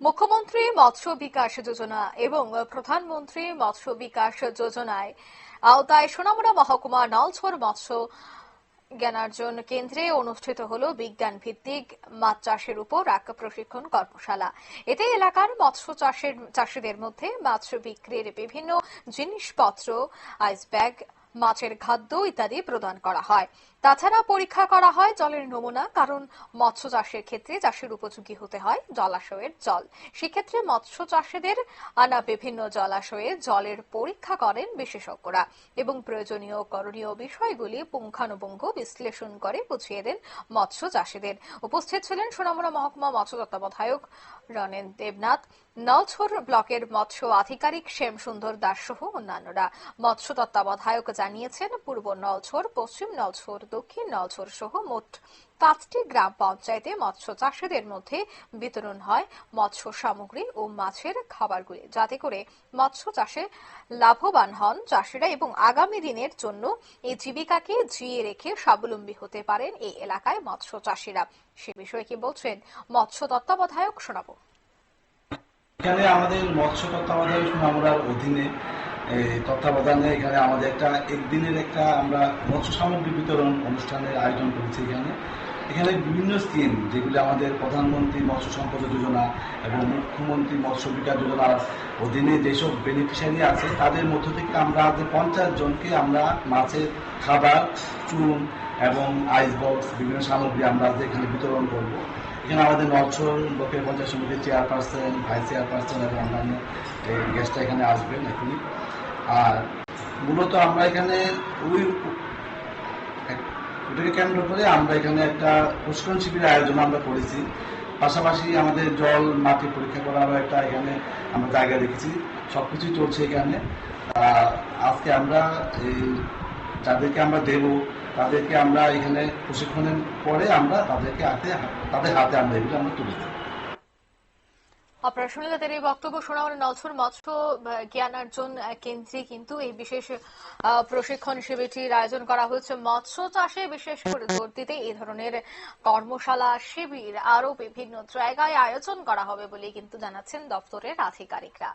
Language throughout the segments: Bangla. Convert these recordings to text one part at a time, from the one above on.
মুখ্যমন্ত্রী মৎস্য বিকাশ যোজনা এবং প্রধানমন্ত্রী মৎস্য বিকাশ যোজনায় আওতায় সোনামুড়া মহকুমা নলছর মৎস্য জ্ঞানার্জন কেন্দ্রে অনুষ্ঠিত হল বিজ্ঞান ভিত্তিক মাছ চাষের উপর এক প্রশিক্ষণ কর্মশালা। এতে এলাকার মৎস্য চাষের, চাষিদের মধ্যে মাছ বিক্রির বিভিন্ন জিনিসপত্র, আইস ব্যাগ, মাছের খাদ্য ইত্যাদি প্রদান করা হয়। তাছাড়া পরীক্ষা করা হয় জলের নমুনা, কারণ মৎস্য চাষের ক্ষেত্রে চাষের উপযোগী হতে হয় জলাশয়ের জল। সেক্ষেত্রে মৎস্য চাষিদের আনা বিভিন্ন জলাশয়ে জলের পরীক্ষা করেন বিশেষজ্ঞরা এবং প্রয়োজনীয় করণীয় বিষয়গুলি পুঙ্খানুপুঙ্খ বিশ্লেষণ করে বুঝিয়ে দেন মৎস্য চাষিদের। উপস্থিত ছিলেন সোনামুড়া মহকুমা মৎস্য তত্ত্বাবধায়ক রনেন দেবনাথ, নলছর ব্লকের মৎস্য আধিকারিক শ্যাম সুন্দর দাস সহ অন্যান্যরা। মৎস্য তত্ত্বাবধায়ক জানিয়েছেন, পূর্ব নলছর, পশ্চিম নলছর দক্ষিণ নলছর সহ মোট পাঁচটি গ্রাম পঞ্চায়েতে মৎস্য চাষিদের মধ্যে বিতরণ হয় মৎস্য সামগ্রী ও মাছের খাবারগুলি। যাতে করে মৎস্য চাষে লাভবান হন চাষিরা এবং আগামী দিনের জন্য এই জীবিকাকে জিয়ে রেখে স্বাবলম্বী হতে পারেন এই এলাকায় মৎস্য চাষিরা। সে বিষয়ে কি বলছেন মৎস্য তত্ত্বাবধায়ক শোনাবো এখানে আমাদের মৎস্য তত্ত্বাবধায়ক সুনামুরার অধীনে তত্ত্বাবধানে এখানে আমাদের একটা একদিনের একটা আমরা মৎস্য সামগ্রী বিতরণ অনুষ্ঠানের আয়োজন করেছি এখানে। এখানে বিভিন্ন স্কিম যেগুলি আমাদের প্রধানমন্ত্রী মৎস্য সম্পদ যোজনা এবং মুখ্যমন্ত্রী মৎস্য বিকাশ যোজনার অধীনে যেসব বেনিফিশিয়ারি আছে, তাদের মধ্য থেকে আমরা পঞ্চাশ জনকে আমরা মাছের খাবার, চুন এবং আইস বক্স বিভিন্ন সামগ্রী আমরা আজকে এখানে বিতরণ করব। এখানে আমাদের নলছর ব্লকের পঞ্চায়েত সমিতির চেয়ারপারসন, ভাইস চেয়ারপারসন এবং অন্যান্য গেস্টরা এখানে আসবেন এখনই। আর মূলত আমরা এখানে ওই ওটাকে কেন্দ্র করে আমরা এখানে একটা প্রশিক্ষণ শিবিরের আয়োজন আমরা করেছি। পাশাপাশি আমাদের জল, মাটি পরীক্ষা করারও একটা এখানে আমরা জায়গা রেখেছি। সবকিছুই চলছে এখানে। আজকে আমরা এই যাদেরকে আমরা দেব তাদেরকে আমরা এখানে প্রশিক্ষণের পরে আমরা তাদেরকে হাতে তাদের হাতে আমরা এগুলো আমরা তুলে দেবো আপনারা শুনলেন তাদের এই বক্তব্য শোনা হলো নলছর মৎস্য জ্ঞানার্জন কেন্দ্রে কিন্তু এই বিশেষ প্রশিক্ষণ শিবিরটির আয়োজন করা হয়েছে। মৎস্য চাষে বিশেষ করে জোর দিতে এই ধরনের কর্মশালা, শিবির আরও বিভিন্ন জায়গায় আয়োজন করা হবে বলে কিন্তু জানাচ্ছেন দপ্তরের আধিকারিকরা।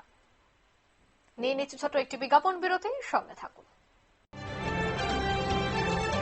নিয়ে নিচ্ছে ছোট একটি বিজ্ঞাপন বিরতি, সঙ্গে থাকুন।